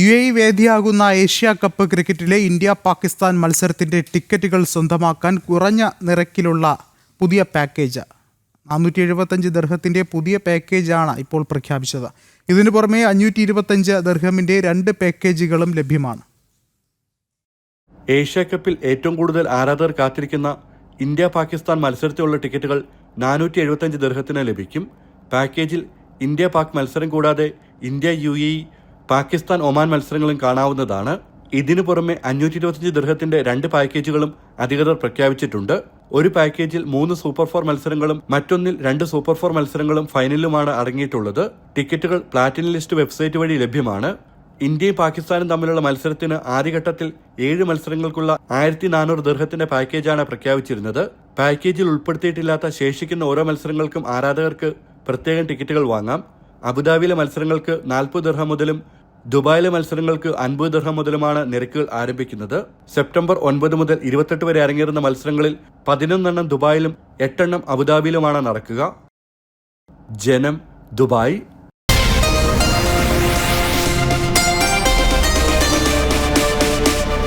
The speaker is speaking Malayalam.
യു എ വേദിയാകുന്ന ഏഷ്യ കപ്പ് ക്രിക്കറ്റിലെ ഇന്ത്യ പാകിസ്ഥാൻ മത്സരത്തിന്റെ ടിക്കറ്റുകൾ സ്വന്തമാക്കാൻ കുറഞ്ഞ നിരക്കിലുള്ള പുതിയ പാക്കേജ്. നാനൂറ്റി എഴുപത്തഞ്ച് ദർഹത്തിന്റെ പുതിയ പാക്കേജാണ് ഇപ്പോൾ പ്രഖ്യാപിച്ചത്. ഇതിനു പുറമെ അഞ്ഞൂറ്റി ഇരുപത്തഞ്ച് ദർഹമിന്റെ രണ്ട് പാക്കേജുകളും ലഭ്യമാണ്. ഏഷ്യ കപ്പിൽ ഏറ്റവും കൂടുതൽ ആരാധകർ കാത്തിരിക്കുന്ന ഇന്ത്യ പാകിസ്ഥാൻ മത്സരത്തിലുള്ള ടിക്കറ്റുകൾ നാനൂറ്റി എഴുപത്തഞ്ച് ദർഹത്തിന് ലഭിക്കും. പാക്കേജിൽ ഇന്ത്യ പാക് മത്സരം കൂടാതെ India U A Pakistan Oman മത്സരങ്ങളും കാണാവുന്നതാണ്. ഇതിനു പുറമെ അഞ്ഞൂറ്റി ഇരുപത്തിയഞ്ച് ദൃഹത്തിന്റെ രണ്ട് പാക്കേജുകളും അധികൃതർ പ്രഖ്യാപിച്ചിട്ടുണ്ട്. ഒരു പാക്കേജിൽ മൂന്ന് സൂപ്പർ ഫോർ മത്സരങ്ങളും മറ്റൊന്നിൽ രണ്ട് സൂപ്പർ ഫോർ മത്സരങ്ങളും ഫൈനലുമാണ് അടങ്ങിയിട്ടുള്ളത്. ടിക്കറ്റുകൾ പ്ലാറ്റിനം ലിസ്റ്റ് വെബ്സൈറ്റ് വഴി ലഭ്യമാണ്. ഇന്ത്യയും പാകിസ്ഥാനും തമ്മിലുള്ള മത്സരത്തിന് ആദ്യഘട്ടത്തിൽ ഏഴ് മത്സരങ്ങൾക്കുള്ള ആയിരത്തി നാനൂറ് ദീർഘത്തിന്റെ പാക്കേജാണ് പ്രഖ്യാപിച്ചിരുന്നത്. പാക്കേജിൽ ഉൾപ്പെടുത്തിയിട്ടില്ലാത്ത ശേഷിക്കുന്ന ഓരോ മത്സരങ്ങൾക്കും ആരാധകർക്ക് പ്രത്യേകം ടിക്കറ്റുകൾ വാങ്ങാം. അബുദാബിയിലെ മത്സരങ്ങൾക്ക് നാൽപ്പത് ദീർഘം മുതലും ദുബായിലെ മത്സരങ്ങൾക്ക് അൻപത് ദർഹം മുതലുമാണ് നിരക്കുകൾ ആരംഭിക്കുന്നത്. സെപ്റ്റംബർ ഒൻപത് മുതൽ ഇരുപത്തെട്ട് വരെ അരങ്ങേറുന്ന മത്സരങ്ങളിൽ പതിനൊന്നെണ്ണം ദുബായിലും എട്ടെണ്ണം അബുദാബിയിലുമാണ് നടക്കുക. ജനം ദുബായ്.